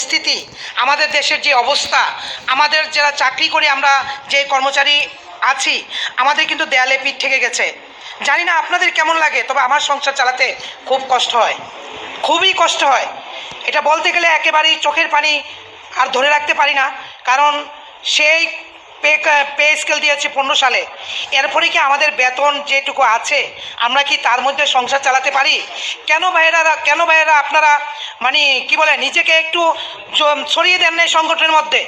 পরিস্থিতি, আমাদের দেশের যে অবস্থা, আমাদের যারা চাকরি করে আমরা যে কর্মচারী আছি, আমাদের কিন্তু দেয়ালে পিঠ থেকে গেছে। জানি না আপনাদের কেমন লাগে, তবে আমার সংসার চালাতে খুব কষ্ট হয়। খুবই কষ্ট হয়। এটা বলতে গেলে একেবারেই চোখের পানি আর ধরে রাখতে পারি না, কারণ সেই পে পে স্কেল দিয়েছে পনেরো সালে। এরপরে কি আমাদের বেতন যেটুকু আছে, আমরা কি তার মধ্যে সংসার চালাতে পারি? কেন ভাইয়েরা কেন ভাইয়েরা আপনারা মানে কি বলে, নিজেকে একটু ছড়িয়ে দেন না সংগঠনের মধ্যে?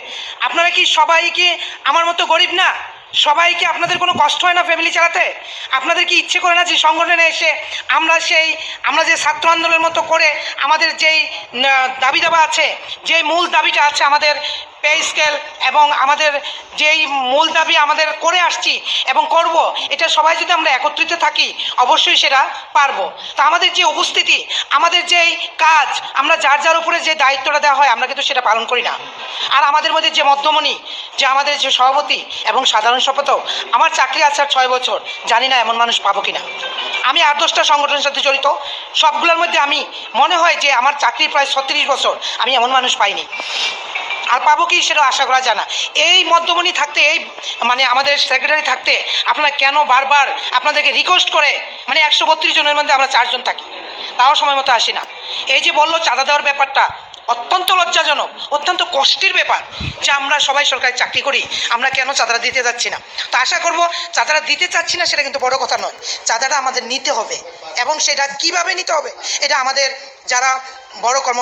আপনারা কি সবাই কি আমার মতো গরিব না? সবাই কি আপনাদের কোনো কষ্ট হয় না ফ্যামিলি চালাতে? আপনাদের কি ইচ্ছে করে না যে সংগঠনে এসে আমরা সেই, আমরা যে ছাত্র আন্দোলনের মতো করে আমাদের যেই দাবি দাবা আছে, যেই মূল দাবিটা আছে আমাদের পে স্কেল এবং আমাদের যেই মূল দাবি আমাদের করে আসছি এবং করব, এটা সবাই যদি আমরা একত্রিত থাকি, অবশ্যই সেটা পারব। তা আমাদের যে উপস্থিতি, আমাদের যেই কাজ, আমরা যার যার উপরে যে দায়িত্বটা দেওয়া হয়, আমরা কিন্তু সেটা পালন করি না। আর আমাদের মধ্যে যে মধ্যমণি, যে আমাদের যে সভাপতি এবং সাধারণ সম্পাদক, আমার চাকরি আছে আর ছয় বছর, জানি না এমন মানুষ পাবো কিনা। আমি আট দশটা সংগঠনের সাথে জড়িত, সবগুলোর মধ্যে আমি, মনে হয় যে আমার চাকরি প্রায় ছত্রিশ বছর, আমি এমন মানুষ পাইনি। আর পাবো কি সেটা আশা করা যায় না। এই মধ্যমণি থাকতে, এই মানে আমাদের সেক্রেটারি থাকতে আপনারা কেন বারবার আপনাদেরকে রিকোয়েস্ট করে মানে একশো বত্রিশ জনের মধ্যে আমরা চারজন থাকি? তাও সময় মতো আসি না। এই যে বলল চাঁদা দেওয়ার ব্যাপারটা, অত্যন্ত লজ্জাজনক, অত্যন্ত কষ্টের ব্যাপার যে আমরা সবাই সরকারি চাকরি করি, আমরা কেন চাঁদাটা দিতে যাচ্ছি না? তো আশা করব চাঁদাটা দিতে চাচ্ছি না সেটা কিন্তু বড় কথা নয়। চাঁদাটা আমাদের নিতে হবে এবং সেটা কীভাবে নিতে হবে, এটা আমাদের যারা বড় কর্ম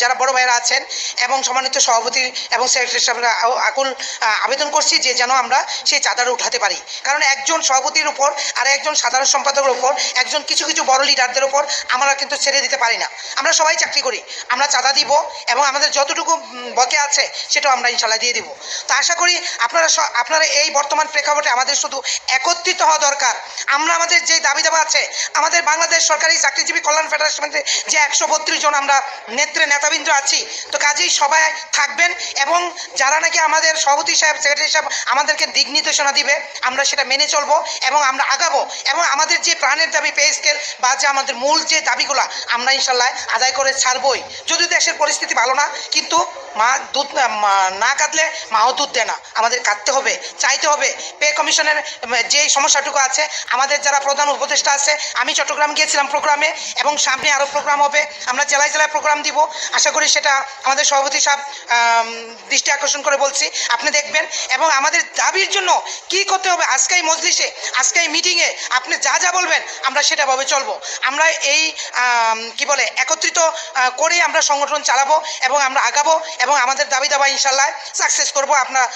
যারা বড় ভাইয়েরা আছেন এবং সম্মানিত সভাপতি এবং সেক্রেটারি সাহেবরা আকুল আবেদন করছি যে যেন আমরা সেই চাঁদাটা উঠাতে পারি। কারণ একজন সভাপতির উপর আর একজন সাধারণ সম্পাদকের উপর, একজন কিছু কিছু বড় লিডারদের উপর আমরা কিন্তু ছেড়ে দিতে পারি না। আমরা সবাই চাকরি করি, আমরা চাঁদা দিব এবং আমাদের যতটুকু বকে আছে সেটাও আমরা ইনশাল্লাহ দিয়ে দিব। তো আশা করি আপনারা আপনারা এই বর্তমান প্রেক্ষাপটে আমাদের শুধু একত্রিত হওয়া দরকার। আমরা আমাদের যে দাবি দাবা আছে, আমাদের বাংলাদেশ সরকারি চাকরিজীবী কল্যাণ ফেডারেশনের যে একশো বত্রিশ জন আমরা নেত্রে নেতাবৃন্দ আছি, তো কাজেই সবাই থাকবেন এবং যারা নাকি আমাদের সভাপতি সাহেব, সেক্রেটারি সাহেব আমাদেরকে দিক নির্দেশনা দিবে, আমরা সেটা মেনে চলবো এবং আমরা আগাবো এবং আমাদের যে প্রাণের দাবি পে স্কেল বা যে আমাদের মূল যে দাবিগুলো, আমরা ইনশাল্লাহ আদায় করে ছাড়বই। যদি দেশের পরিস্থিতি ভালো না, কিন্তু মা দুধ না- কাঁদলে মাও দুধ দেয় না। আমাদের কাঁদতে হবে, চাইতে হবে। পে কমিশনের যে সমস্যাটুকু আছে, আমাদের যারা প্রধান উপদেষ্টা আছে, আমি চট্টগ্রাম গিয়েছিলাম প্রোগ্রামে এবং সামনে আরও প্রোগ্রাম হবে। আমরা জেলায় জেলায় প্রোগ্রাম দিব। আশা করি সেটা আমাদের সভাপতি সাহেব দৃষ্টি আকর্ষণ করে বলছি। আপনি দেখবেন এবং আমাদের দাবির জন্য কি করতে হবে আজকে এই মজলিসে, আজকে এই মিটিংয়ে আপনি যা যা বলবেন, আমরা সেটাভাবে চলবো। আমরা এই কি বলে, একত্রিত করে আমরা সংগঠন চালাবো এবং আমরা আগাবো এবং আমাদের দাবি দাবা ইনশাল্লাহ সাকসেস করব। আপনার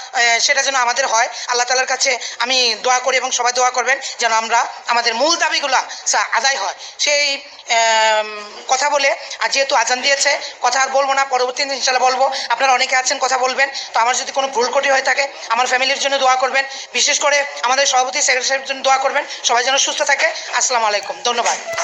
সেটা যেন আমাদের হয়। আল্লাহ তালার কাছে আমি দোয়া করি এবং সবাই দোয়া করবেন যেন আমরা আমাদের মূল দাবিগুলো আদায় হয়। সেই কথা বলে আর যেহেতু আজান দিয়েছে, কথা আর বলব না, পরবর্তী দিন ইনশাল্লাহ বলব। আপনারা অনেকে আছেন, কথা বলবেন, তো আমার যদি কোনো ভুল কটি হয়ে থাকে, আমার ফ্যামিলির জন্য দোয়া করবেন। বিশেষ করে আমাদের সভাপতি সেক্রেটারির জন্য দোয়া করবেন। সবাই যেন সুস্থ থাকে। আসসালামু আলাইকুম। ধন্যবাদ।